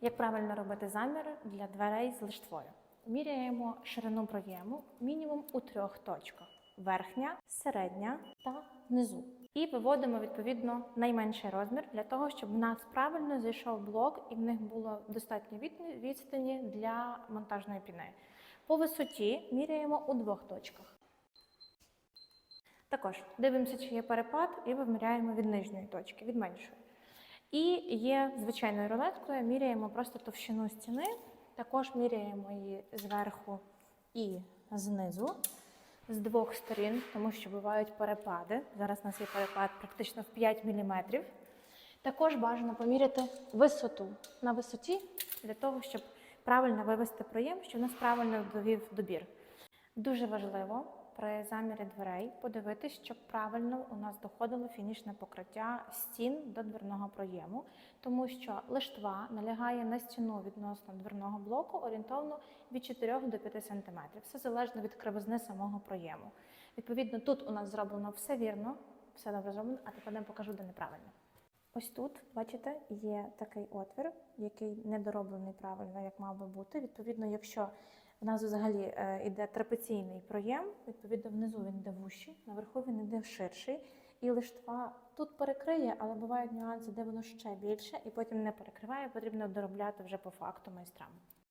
Як правильно робити замір для дверей з лиштвою? Міряємо ширину проєму мінімум у трьох точках: верхня, середня та внизу. І виводимо відповідно найменший розмір для того, щоб в нас правильно зайшов блок і в них було достатньо відстані для монтажної піни. По висоті міряємо у двох точках. Також дивимося, чи є перепад, і виміряємо від нижньої точки, від меншої. І є звичайною рулеткою, міряємо просто товщину стіни, також міряємо її зверху і знизу, з двох сторін, тому що бувають перепади. Зараз у нас є перепад практично в 5 мм. Також бажано поміряти висоту на висоті для того, щоб правильно вивести проєм, щоб у нас правильно довів добір. Дуже важливо при замірі дверей подивитись, щоб правильно у нас доходило фінішне покриття стін до дверного проєму, тому що лиштва налягає на стіну відносно дверного блоку орієнтовно від 4 до 5 см. Все залежно від кривизни самого проєму. Відповідно, тут у нас зроблено все вірно, все добре зроблено, а тепер я покажу, де неправильно. Ось тут, бачите, є такий отвір, який недороблений правильно, як мав би бути. Відповідно, якщо в нас взагалі е, йде трапеційний проєм, відповідно, внизу він йде вущий, наверху він йде ширший. І лиштва тут перекриє, але бувають нюанси, де воно ще більше, і потім не перекриває, потрібно доробляти вже по факту майстрам.